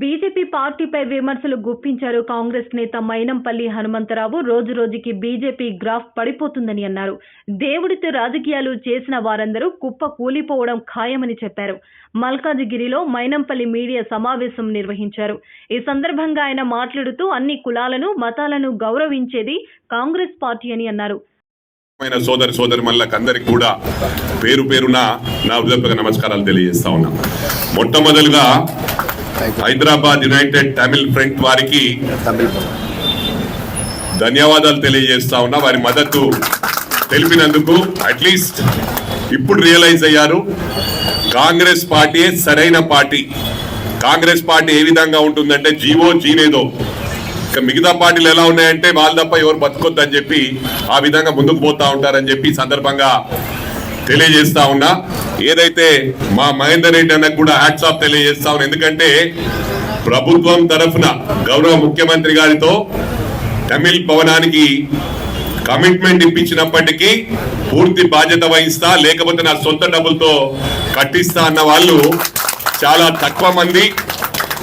BJP పార్టీపై విమర్శలు గుప్పించారు కాంగ్రెస్ నేత మైనంపల్లి హనుమంతరావు. రోజు రోజుకి బీజేపీ గ్రాఫ్ పడిపోతుందని అన్నారు. దేవుడితో రాజకీయాలు చేసిన వారందరూ కుప్ప కూలిపోవడం ఖాయమని చెప్పారు. మల్కాజిగిరిలో మైనంపల్లి మీడియా సమావేశం నిర్వహించారు. ఈ సందర్భంగా ఆయన మాట్లాడుతూ అన్ని కులాలను మతాలను గౌరవించేది కాంగ్రెస్ పార్టీ అని అన్నారు. మైన సోదరి సోదరి అందరికి కూడా పేరు పేరున నా హృదయపూర్వక నమస్కారాలు తెలియజేస్తా ఉన్నా మొట్టమొదలుగా హైదరాబాద్ యునైటెడ్ తమిళ్ ఫ్రంట్ వారికి ధన్యవాదాలు తెలియజేస్తా ఉన్నా. వారి మద్దతు తెలిపినందుకు అట్లీస్ట్ ఇప్పుడు రియలైజ్ అయ్యారు. కాంగ్రెస్ పార్టీ సరైన పార్టీ? కాంగ్రెస్ పార్టీ ఏ విధంగా ఉంటుందంటే జీవో జీనేదో ఇక మిగతా పార్టీలు ఎలా ఉన్నాయంటే వాళ్ళు తప్ప ఎవరు బతకొద్దు అని చెప్పి ఆ విధంగా ముందుకు పోతా ఉంటారని చెప్పి సందర్భంగా తెలియజేస్తా ఉన్నా. ఏదైతే మా మహేందర్ రెడ్డి అన్నకు కూడా హ్యాట్స్ ఆఫ్ తెలియజేస్తా ఎందుకంటే ప్రభుత్వం తరఫున గౌరవ ముఖ్యమంత్రి గారితో తమిళ్ భవనానికి కమిట్మెంట్ ఇప్పించినప్పటికీ పూర్తి బాధ్యత వహిస్తా లేకపోతే నా సొంత డబ్బులతో కట్టిస్తా అన్న వాళ్ళు చాలా తక్కువ మంది.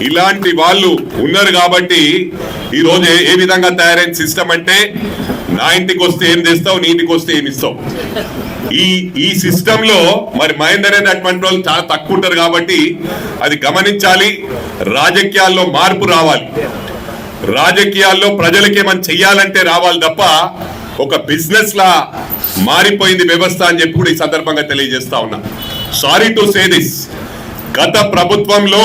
ఇలాంటి వాళ్ళు ఉన్నారు కాబట్టి ఈరోజు ఏ- ఏ విధంగా తయారైన సిస్టమ్ అంటే నా ఇంటికి వస్తే ఏం చేస్తావు నీ ఇంటికి వస్తే ఏమి ఇస్తావు? ఈ ఈ సిస్టమ్లో మరి మహేందర్ రెడ్డి అటువంటి వాళ్ళు చాలా తక్కువ ఉంటారు కాబట్టి అది గమనించాలి. రాజకీయాల్లో మార్పు రావాలి. రాజకీయాల్లో ప్రజలకి ఏమైనా చెయ్యాలంటే రావాలి తప్ప ఒక బిజినెస్ లా మారిపోయింది వ్యవస్థ అని చెప్పి కూడా ఈ సందర్భంగా తెలియజేస్తా ఉన్నా. సారీ టు సే దిస్ గత ప్రభుత్వంలో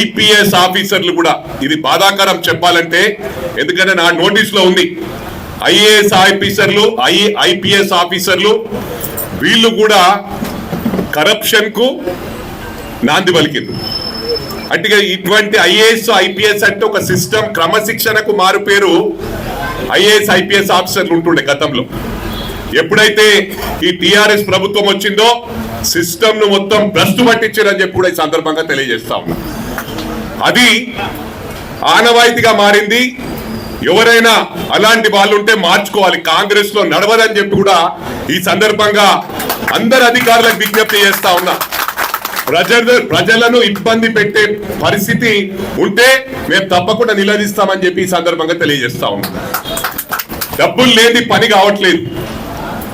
ఐపీఎస్ ఆఫీసర్లు కూడా ఇది బాధాకరం చెప్పాలంటే ఎందుకంటే నా నోటీస్లో ఉంది. ఐఏఎస్ ఆఫీసర్లు ఐ ఐపీఎస్ ఆఫీసర్లు వీళ్ళు కూడా కరప్షన్కు నాంది పలికింది అంటే ఇటువంటి ఐఏఎస్ ఐపీఎస్ అంటే ఒక సిస్టమ్ క్రమశిక్షణకు మారు పేరు ఐఏఎస్ ఐపీఎస్ ఆఫీసర్లు ఉంటుండే గతంలో. ఎప్పుడైతే ఈ టిఆర్ఎస్ ప్రభుత్వం వచ్చిందో సిస్టమ్ను మొత్తం భ్రష్టు పట్టించారని చెప్పి కూడా ఈ సందర్భంగా తెలియజేస్తా ఉన్నా. అది ఆనవాయితీగా మారింది. ఎవరైనా అలాంటి వాళ్ళు ఉంటే మార్చుకోవాలి. కాంగ్రెస్లో నడవదని చెప్పి కూడా ఈ సందర్భంగా అందరు అధికారులకు విజ్ఞప్తి చేస్తా ఉన్నా. ప్రజలు ప్రజలను ఇబ్బంది పెట్టే పరిస్థితి ఉంటే మేము తప్పకుండా నిలదీస్తామని చెప్పి ఈ సందర్భంగా తెలియజేస్తా ఉన్నాం. డబ్బులు లేని పని కావట్లేదు.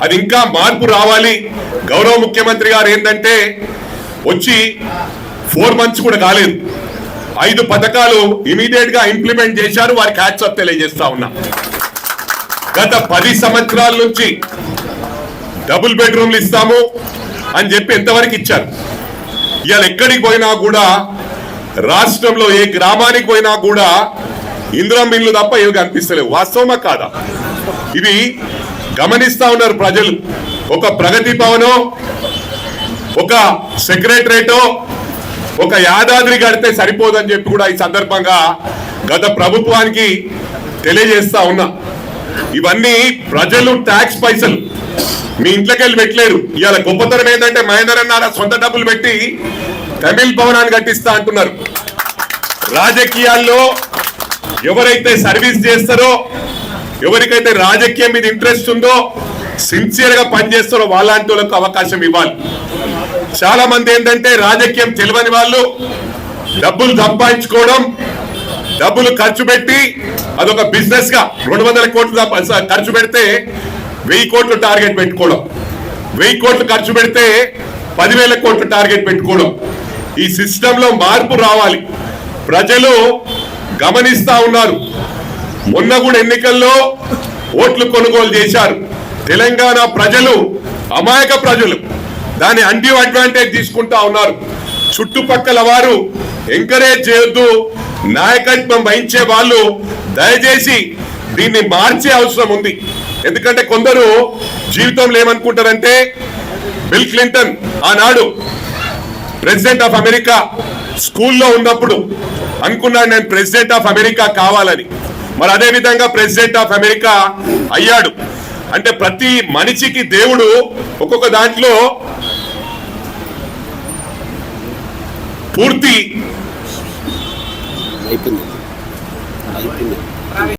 అది ఇంకా మార్పు రావాలి. గౌరవ ముఖ్యమంత్రి గారు ఏంటంటే వచ్చి ఫోర్ మంత్స్ కూడా కాలేదు. ఐదు పథకాలు ఇమీడియట్గా ఇంప్లిమెంట్ చేశారు. వారికి హ్యాట్సప్ తెలియజేస్తా ఉన్నా. గత పది సంవత్సరాల నుంచి డబుల్ బెడ్రూమ్లు ఇస్తాము అని చెప్పి ఎంతవరకు ఇచ్చారు? ఇవాళ ఎక్కడికి పోయినా కూడా రాష్ట్రంలో ఏ గ్రామానికి పోయినా కూడా ఇంద్రం ఇల్లు తప్ప ఏవి కనిపిస్తలేవు. వాస్తవమా కాదా? ఇది గమనిస్తా ఉన్నారు ప్రజలు. ఒక ప్రగతి భవనో ఒక సెక్రటరేటో ఒక యాదాద్రి కడితే సరిపోదని చెప్పి కూడా ఈ సందర్భంగా గత ప్రభుత్వానికి తెలియజేస్తా ఉన్నా. ఇవన్నీ ప్రజలు ట్యాక్స్ పైసలు. మీ ఇంట్లోకి వెళ్ళి పెట్టలేరు. ఇవాళ గొప్పతనం ఏంటంటే మహేందర్ అన్న సొంత డబ్బులు పెట్టి తమిళ్ భవనాన్ని కట్టిస్తా అంటున్నారు. రాజకీయాల్లో ఎవరైతే సర్వీస్ చేస్తారో ఎవరికైతే రాజకీయం మీద ఇంట్రెస్ట్ ఉందో సిన్సియర్గా పనిచేస్తారో వాళ్ళంటి వాళ్ళకు అవకాశం ఇవ్వాలి. చాలా మంది ఏంటంటే రాజకీయం తెలియని వాళ్ళు డబ్బులు సంపాదించుకోవడం డబ్బులు ఖర్చు పెట్టి అదొక బిజినెస్గా రెండు వందల కోట్లు ఖర్చు పెడితే వెయ్యి కోట్లు టార్గెట్ పెట్టుకోవడం. వెయ్యి కోట్లు ఖర్చు పెడితే పదివేల కోట్లు టార్గెట్ పెట్టుకోవడం. ఈ సిస్టమ్లో మార్పు రావాలి. ప్రజలు గమనిస్తా ఉన్నారు. మొన్న కూడా ఎన్నికల్లో ఓట్లు కొనుగోలు చేశారు. తెలంగాణ ప్రజలు అమాయక ప్రజలు. దాని అన్డ్యూ అడ్వాంటేజ్ తీసుకుంటా ఉన్నారు. చుట్టుపక్కల వారు ఎంకరేజ్ చేయొద్దు. నాయకత్వం వహించే వాళ్ళు దయచేసి దీన్ని మార్చే అవసరం ఉంది. ఎందుకంటే కొందరు జీవితంలో ఏమనుకుంటారంటే బిల్ క్లింటన్ ఆనాడు ప్రెసిడెంట్ ఆఫ్ అమెరికా స్కూల్లో ఉన్నప్పుడు అనుకున్నాడు నేను ప్రెసిడెంట్ ఆఫ్ అమెరికా కావాలని. మరి అదే విధంగా ప్రెసిడెంట్ ఆఫ్ అమెరికా అయ్యాడు. అంటే ప్రతి మనిషికి దేవుడు ఒక్కొక్క దాంట్లో పూర్తి అయిపోయింది అయిపోయింది